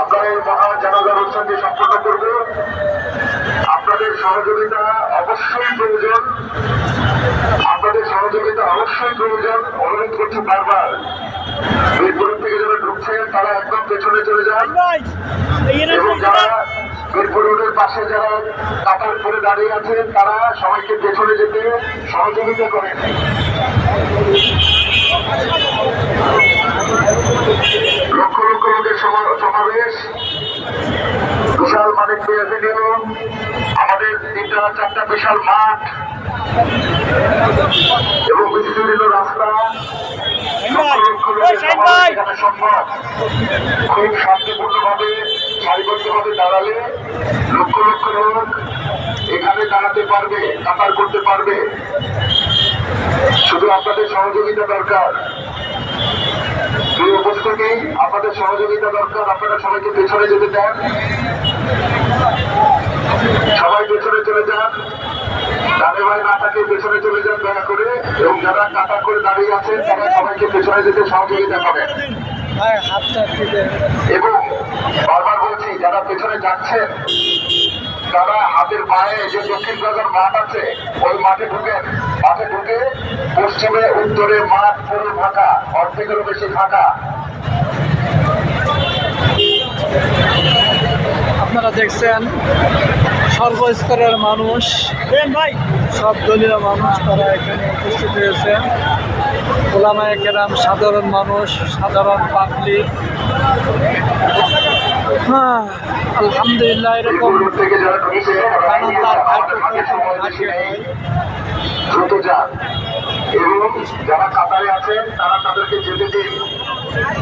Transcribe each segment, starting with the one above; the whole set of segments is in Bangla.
এই মহা জানাজার অনুষ্ঠানটি সম্পন্ন করব। আপনাদের সহযোগিতা অবশ্যই প্রয়োজন। আপনাদের সহযোগিতা অবশ্যই প্রয়োজন। অনুরোধ করছি বারবার। বীরপুর থেকে যারা ঢুকছেন তারা একদম পেছনে চলে যান। এবং যারা বীরপুর রোডের পাশে যারা কাতার করে দাঁড়িয়ে আছেন, তারা সবাইকে পেছনে যেতে সহযোগিতা করেন লক্ষ লক্ষ লোকের সমা- বিশাল মানিক এভিনিউ আমাদের তিনটা চারটা বিশাল মাঠ। এবং রাস্তা। লোকের সমাবেশ এখানে সম্ভব খুব শান্তিপূর্ণভাবে সারিবদ্ধভাবে দাঁড়ালে লক্ষ লক্ষ লোক এখানে দাঁড়াতে পারবে কাতার করতে পারবে। শুধু আপনাদের সহযোগিতা দরকার। আপনাদের সহযোগিতা দরকার, আপনারা সবাইকে পেছনে যেতে চান। সবাই পেছনে চলে যান। ডানে ভাই না থাকে পেছনে চলে যান দয়া করে, এবং যারা কাতার করে দাঁড়িয়ে আছেন, তারা সবাইকে পেছনে যেতে সহযোগিতা করেন এবং বারবার বলছি, যারা পেছনে যাচ্ছেন, তারা হাতের পায়ে যে দক্ষিণ বাজার মাঠ আছে, ওই মাঠে ঢুকেন। মাঠে ঢুকে পশ্চিমে, উত্তরে মাঠ পুরো ফাঁকা, অর্ধেকেরও বেশি ফাঁকা। আপনারা দেখছেন, সর্বস্তরের মানুষ, সব দলীয় মানুষ তারা এখানে উপস্থিত হয়েছে। ওলামায় কেরাম, সাধারণ মানুষ, সাধারণ পাবলিক। হ্যাঁ আলহামদুলিল্লাহ, এরকম যারা কাতারে আছেন, তারা তাদেরকে যেতে দিন।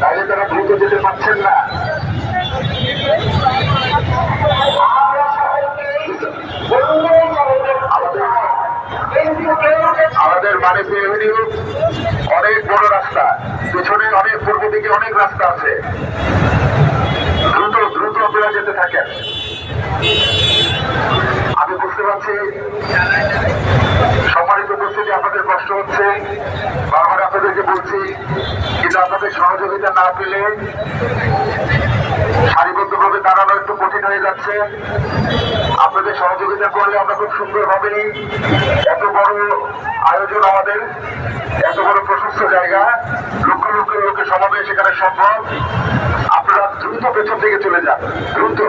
তাইলে তারা দ্রুত যেতে পারছেন না। আমাদের- আমাদের মানে এভিনিউ অনেক বড় রাস্তা। পিছনে অনেক, পূর্ব দিকে অনেক রাস্তা আছে। দ্রুত দ্রুত আপনারা যেতে থাকেন। আমি বুঝতে পারছি, সম্মানিত উপস্থিতি আপনাদের কষ্ট হচ্ছে, বারবার আপনাদেরকে বলছি, কিন্তু আপনাদের সহযোগিতা না পেলে সারিবদ্ধভাবে দাঁড়ানো একটু কঠিন হয়ে যাচ্ছে। আপনাদের সহযোগিতা করলে আমরা খুব সুন্দর সুন্দরভাবে এত বড় আয়োজন আমাদের, এত বড় প্রশস্ত জায়গা, লক্ষ লক্ষ লোকের সমাবেশ এখানে সম্ভব। আপনারা দ্রুত পেছন থেকে চলে যান, দ্রুত।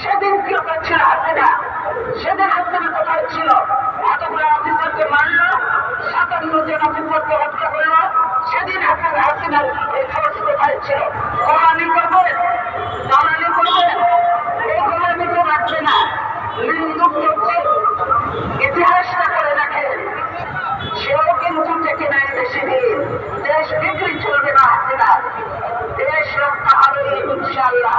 সেদিন কি কীরকম ছিল হাসিনা সেদিন হাসিনা কোথায় ছিল? এতগুলো অফিসারকে মারল সাতান্ন জন অফিসারকে হত্যা করল, সেদিন হাসিনা হাসিনার এই খরচ কোথায় ছিল? কমানি করবেন দালালি করবেন এই কমানি তো রাখবে না। নিন্দুক চলছে ইতিহাসটা করে রাখে সেও কিন্তু থেকে নাই বেশি দিন। দেশ বিক্রি চলবে না হাসিনা দেশ রক্ষা হবে ইনশাল্লাহ